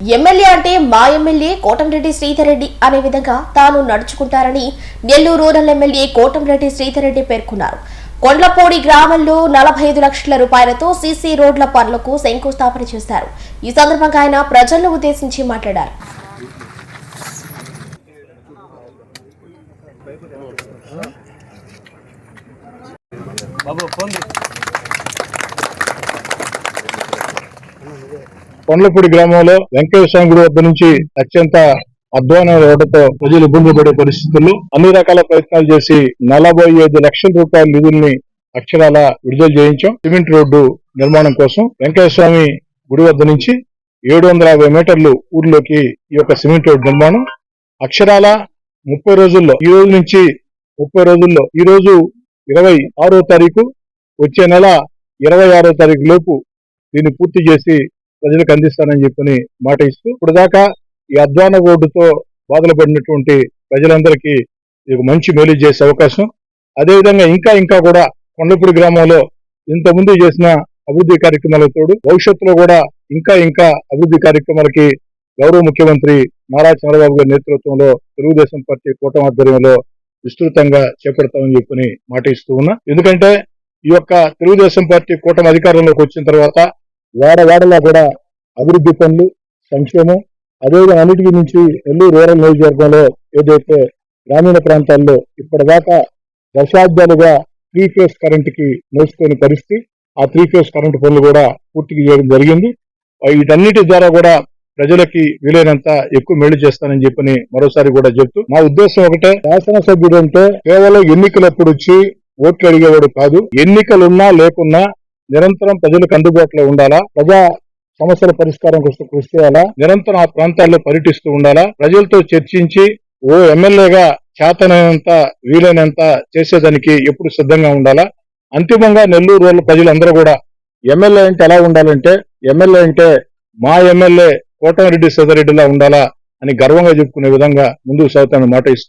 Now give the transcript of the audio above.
MLA అంటే మా MLA Kotamreddy Sridhar Reddy అనే విధంగా తాను నడుచుకుంటారని నెల్లూరు రూరల్ ఎమ్మెల్యే కోటంరెడ్డి శ్రీధర్రెడ్డి పేర్కొన్నారు. కొండ్లపూడి గ్రామంలో నలభై ఐదు లక్షల రూపాయలతో సీసీ రోడ్ల పనులకు శంకుస్థాపన చేశారు. ఈ సందర్భంగా ఆయన ప్రజలను ఉద్దేశించి మాట్లాడారు. బాబు కొండలపూడి గ్రామంలో వెంకటేశ్వర స్వామి గుడి వద్ద నుంచి అత్యంత అధ్వానం రోడ్డుతో ప్రజలు ఇబ్బంది పడే పరిస్థితుల్లో అన్ని రకాల ప్రయత్నాలు చేసి నలభై ఐదు లక్షల రూపాయల నిధుల్ని అక్షరాల విడుదల చేయించాం. సిమెంట్ రోడ్డు నిర్మాణం కోసం వెంకటేశ్వర స్వామి గుడి వద్ద నుంచి ఏడు వందల యాభై మీటర్లు ఊర్లోకి ఈ యొక్క సిమెంట్ రోడ్డు నిర్మాణం. అక్షరాల ముప్పై రోజుల్లో ఈ రోజు నుంచి ముప్పై రోజుల్లో ఈ రోజు ఇరవై ఆరో తారీఖు వచ్చే నెల ఇరవై ఆరో తారీఖు లోపు దీన్ని పూర్తి చేసి ప్రజలకు అందిస్తానని చెప్పని మాట ఇస్తూ ఇప్పుడు దాకా ఈ అధ్వాన రోడ్డుతో బాధలు పడినటువంటి ప్రజలందరికీ ఇది మంచి మేలు చేసే అవకాశం. అదేవిధంగా ఇంకా ఇంకా కూడా కొండపూడి గ్రామంలో ఇంత ముందు చేసిన అభివృద్ధి కార్యక్రమాలకు తోడు భవిష్యత్తులో కూడా ఇంకా ఇంకా అభివృద్ధి కార్యక్రమాలకి గౌరవ ముఖ్యమంత్రి నారా చంద్రబాబు గారి నేతృత్వంలో తెలుగుదేశం పార్టీ కూటమి ఆధ్వర్యంలో విస్తృతంగా చేపడతామని చెప్పని మాట ఇస్తూ ఉన్నా. ఎందుకంటే ఈ యొక్క తెలుగుదేశం పార్టీ కూటమి అధికారంలోకి వచ్చిన తర్వాత వాడ వాడలా కూడా అభివృద్ధి పనులు సంక్షేమం. అదేవిధంగా అన్నిటికీ నుంచి నెల్లూరు రూరల్ నియోజకవర్గంలో ఏదైతే గ్రామీణ ప్రాంతాల్లో ఇప్పటిదాకా దశాబ్దాలుగా త్రీ ఫేస్ కరెంట్కి పరిస్థితి ఆ త్రీ ఫేస్ కరెంట్ పనులు కూడా పూర్తిగా చేయడం జరిగింది. వీటన్నిటి ద్వారా కూడా ప్రజలకి వీలైనంత ఎక్కువ మేలు చేస్తానని చెప్పని మరోసారి కూడా చెప్తూ నా ఉద్దేశం ఒకటే శాసనసభ్యుడు అంటే కేవలం ఎన్నికలప్పుడు వచ్చి ఓట్లు అడిగేవాడు కాదు. ఎన్నికలున్నా లేకున్నా నిరంతరం ప్రజలకు అందుబాటులో ఉండాలా? ప్రజా సమస్యల పరిష్కారం కోసం కృషి చేయాలా? నిరంతరం ఆ ప్రాంతాల్లో పర్యటిస్తూ ఉండాలా? ప్రజలతో చర్చించి ఓ ఎమ్మెల్యేగా చేతనైనంత వీలైనంత చేసేదానికి ఎప్పుడు సిద్ధంగా ఉండాలా? అంతిమంగా నెల్లూరు వాళ్ళ ప్రజలందరూ కూడా ఎమ్మెల్యే అంటే ఎలా ఉండాలంటే ఎమ్మెల్యే అంటే మా ఎమ్మెల్యే కోటమిరెడ్డి సదరెడ్డిలా ఉండాలా అని గర్వంగా చెప్పుకునే విధంగా ముందుకు సాగుతానని మాట ఇస్తాను